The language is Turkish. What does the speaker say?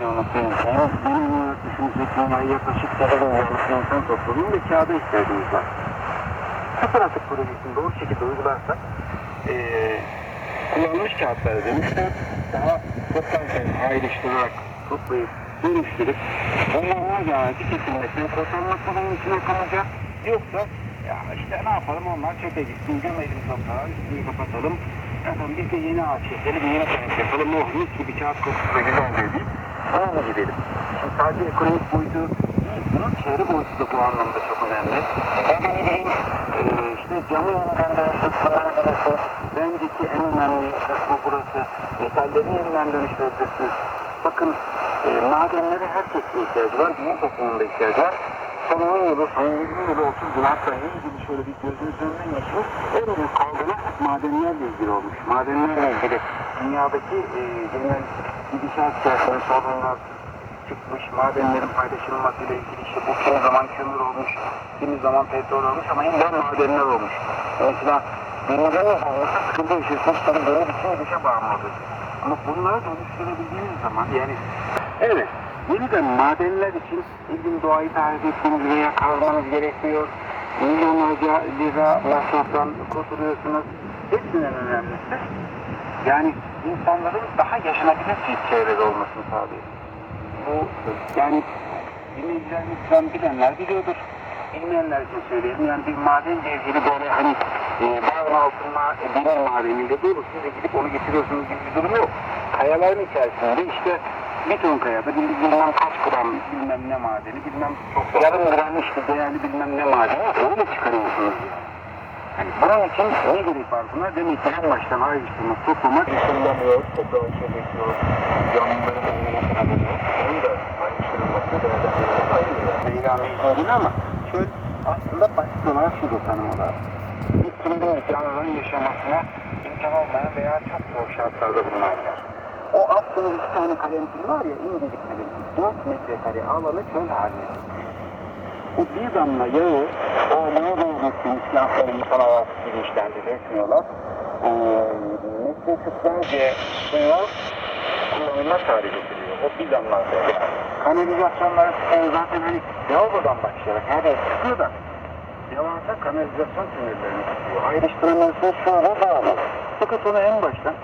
milyonluk bir ülkeyim. Benim üniversitesindeki dünyayı yaklaşık 8 milyonluk bir insan ve kağıda ihtiyacımız var. Sıfır atık projesini doğru şekilde uygularsak eee kullanılmış kağıtlara dönüştürüp daha toplantıya ayrıştırarak toplayıp dönüştürüp onların yani tüketilmesini kurtarmak bunun içine kalacak. Yoksa ya işte ne yapalım onlar çöpe gitsin gömelim toprağa üstünü kapatalım. Efendim biz de yeni ağaç keselim yeni kayıt yapalım. Oh mis gibi kağıt kokusu da güzel diye ona gidelim. Şimdi sadece ekonomik boyutu değil, bunun çevre boyutu da bu anlamda çok önemli. Ben de ne bileyim e, işte camı yeniden dönüştürmeler burası. Bendeki en önemli kısmı burası. Metalleri yeniden dönüştürebilirsiniz. Bakın e, madenlere herkesin ihtiyacı var. Dünya toplumunda ihtiyacı var. Son 10 yılı, son 20 yılı, 30 yılı hatta 100 yılı şöyle bir gözünüz önünden geçmiş. En büyük kavgalar madenlerle ilgili olmuş. Madenlerle ilgili dünyadaki e, genel gidişat içerisinde sorunlar çıkmış. Madenlerin paylaşılmasıyla ilgili işte bu kimi zaman kömür olmuş, kimi zaman petrol olmuş ama illa madenler olmuş. Mesela denizleriniz olursa sıkıntı yaşıyorsunuz. Tabii böyle bütün dışa bağımlı Ama bunları dönüştürebildiğiniz zaman yani evet yeniden madenler için ilgin doğayı tarif etmeniz veya kazmanız gerekiyor. Milyonlarca lira masraftan kurtuluyorsunuz. Hepsinden önemlisi yani insanların daha yaşanabilir bir çevrede olmasını sağlıyor. Bu yani dinleyicilerimizden bilenler biliyordur. Bilmeyenler için söyleyeyim. Yani bir maden cevheri böyle hani e, bağın altın ma demir madeniyle dolu. Siz de gidip onu getiriyorsunuz gibi bir durum yok. Kayaların içerisinde işte bir ton kayada bil- bilmem kaç gram bilmem ne madeni, bilmem yarım gram işte değerli bilmem ne madeni öyle çıkarıyorsunuz yani. Yani bunun için ne gerek var buna? Demek ki en baştan ayrıştırmak, toplamak Kullanmıyor, toprağın çöküyor, canlıların olmamasına dönüyor. Onun da ayrıştırılması, değerlendirilmesi ayrı yani. ilanı değil ama çöl aslında basit olarak şudur tanımlar. Bir türlü canlıların yaşamasına imkan olmayan veya çok zor şartlarda bulunan yer. O aslında iki tane kalemtir var ya incecik kalemtir. 4 metrekare alanı çöl haline. Bu bir damla yağı o neye benzettiğimiz silahları insan havası bilinçlendi dökmüyorlar. Ee, metreküplerce suyu kullanıma tarih ediliyor. O bir damla yağı. Kanalizasyonları e, zaten hani lavabodan başlayarak her yer çıkıyor da devasa kanalizasyon tünellerini tutuyor. Ayrıştıramıyorsunuz şu bu bu. Fakat onu en baştan